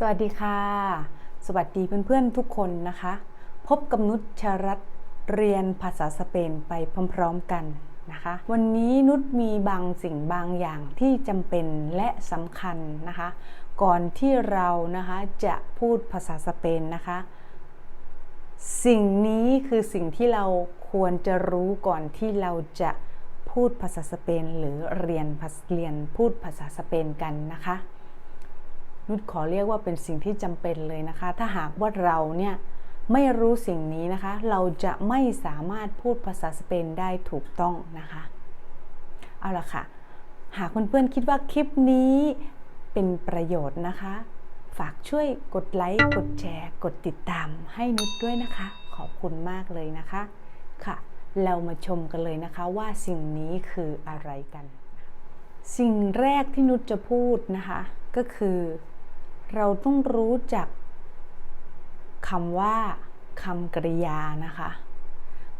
สวัสดีค่ะ สวัสดีเพื่อนๆทุกคนนะคะ พบกับนุชชรัตเรียนภาษาสเปนไปพร้อมๆกันนะคะ วันนี้นุชมีบางสิ่งบางอย่างที่จำเป็นและสำคัญนะคะ ก่อนที่เรานะคะจะพูดภาษาสเปนนะคะ สิ่งนี้คือสิ่งที่เราควรจะรู้ก่อนที่เราจะพูดภาษาสเปน หรือเรียนเรียนพูดภาษาสเปนกันนะคะ นุชขอเรียกว่าเป็นสิ่งที่จำเป็นเลยนะคะ ถ้าหากว่าเราเนี่ยไม่รู้สิ่งนี้นะคะ เราจะไม่สามารถพูดภาษาสเปนได้ถูกต้องนะคะ เอาละค่ะ หากเพื่อนๆคิดว่าคลิปนี้เป็นประโยชน์นะคะ ฝากช่วยกดไลค์กดแชร์ กดติดตามให้นุชด้วยนะคะ ขอบคุณมากเลยนะคะค่ะ เรามาชมกันเลยนะคะว่าสิ่งนี้คืออะไรกัน สิ่งแรกที่นุชจะพูดนะคะ ก็คือ เราต้องรู้จักคำว่าคำกริยานะคะ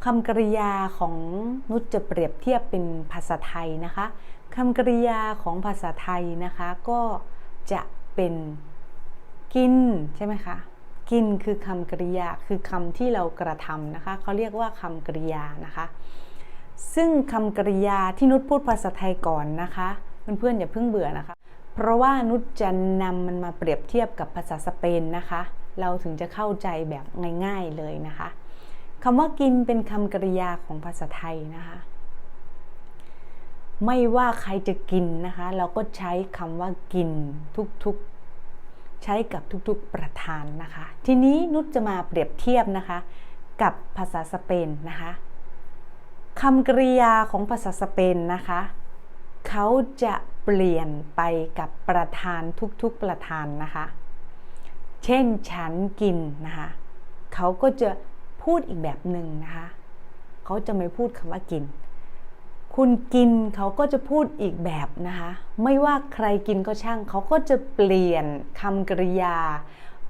คำกริยาของนุชจะเปรียบเทียบเป็นภาษาไทยนะคะคำกริยาของภาษาไทยนะคะก็จะเป็นกินใช่ไหมคะกินคือคำกริยาคือคำที่เรากระทำนะคะเขาเรียกว่าคำกริยานะคะ ซึ่งคำกริยาที่นุชพูดภาษาไทยก่อนนะคะเพื่อนๆอย่าเพิ่งเบื่อนะคะ เพราะว่านุชจะนำมันมาเปรียบเทียบกับภาษาสเปนนะคะ เราถึงจะเข้าใจแบบง่ายๆเลยนะคะคำว่ากินเป็นคำกริยาของภาษาไทยนะคะ ไม่ว่าใครจะกินนะคะ เราก็ใช้คำว่ากินทุกๆ ใช้กับทุกๆประธานนะคะ ทีนี้นุชจะมาเปรียบเทียบนะคะ กับภาษาสเปนนะคะคำกริยาของภาษาสเปนนะคะ เขาจะ ลี่ยนไปกับประธานทุกๆประธานนะคะ เช่นฉันกินนะคะ เขาก็จะพูดอีกแบบหนึ่งนะคะ เขาจะไม่พูดคำว่ากิน คุณกินเขาก็จะพูดอีกแบบนะคะ ไม่ว่าใครกินก็ช่าง เขาก็จะเปลี่ยนคำกริยา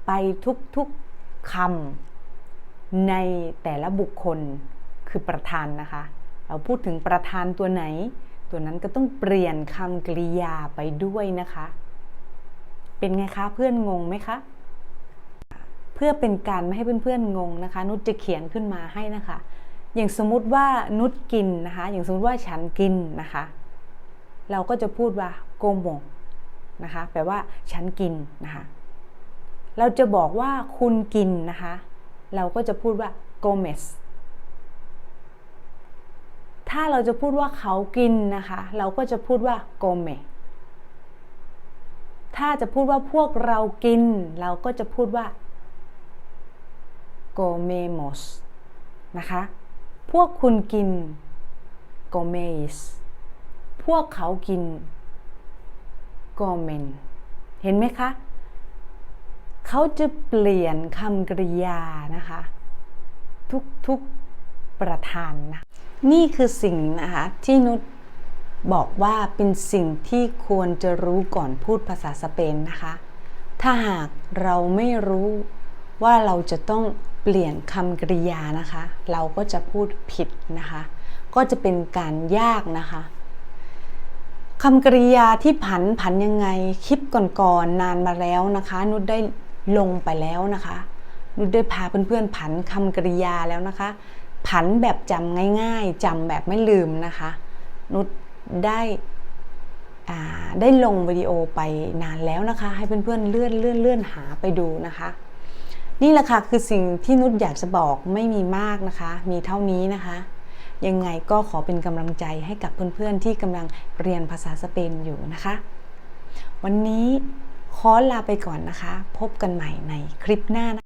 ไปทุกๆคำในแต่ละบุคคลคือประธานนะคะ เราพูดถึงประธานตัวไหน ตัวนั้นก็ต้องเปลี่ยนคำกริยาไปด้วยนะคะ เป็นไงคะเพื่อนงงไหมคะ เพื่อเป็นการไม่ให้เพื่อนๆงงนะคะ นุชจะเขียนขึ้นมาให้นะคะ อย่างสมมุติว่านุชกินนะคะ อย่างสมมติว่าฉันกินนะคะ เราก็จะพูดว่าโกโมนะคะ แปลว่าฉันกินนะคะ เราจะบอกว่าคุณกินนะคะ เราก็จะพูดว่าโกเมส ถ้าเราจะพูดว่าเขากินนะคะ เราก็จะพูดว่าโกเมถ้าจะพูดว่าพวกเรากิน เราก็จะพูดว่า comemos นะคะ พวกคุณกิน comeis พวกเขากิน comen เห็นไหมคะ เขาจะเปลี่ยนคำกริยานะคะ ทุกๆประธานนะ นี่คือสิ่งนะคะที่นุชบอกว่าเป็นสิ่งที่ควรจะรู้ก่อนพูดภาษาสเปนนะคะ ถ้าหากเราไม่รู้ว่าเราจะต้องเปลี่ยนคำกริยานะคะ เราก็จะพูดผิดนะคะ ก็จะเป็นการยากนะคะคำกริยาที่ผันผันยังไงคลิปก่อนๆนานมาแล้วนะคะ นุชได้ลงไปแล้วนะคะ นุชได้พาเพื่อนๆผันคำกริยาแล้วนะคะ ผันแบบจำง่ายๆจำแบบไม่ลืมนะคะ นุชได้ได้ลงวิดีโอไปนานแล้วนะคะ ให้เพื่อนๆเลื่อนเลื่อนเลื่อนหาไปดูนะคะ นี่แหละค่ะคือสิ่งที่นุชอยากจะบอกไม่มีมากนะคะ มีเท่านี้นะคะ ยังไงก็ขอเป็นกำลังใจให้กับเพื่อนๆที่กำลังเรียนภาษาสเปนอยู่นะคะ วันนี้ขอลาไปก่อนนะคะ พบกันใหม่ในคลิปหน้านะ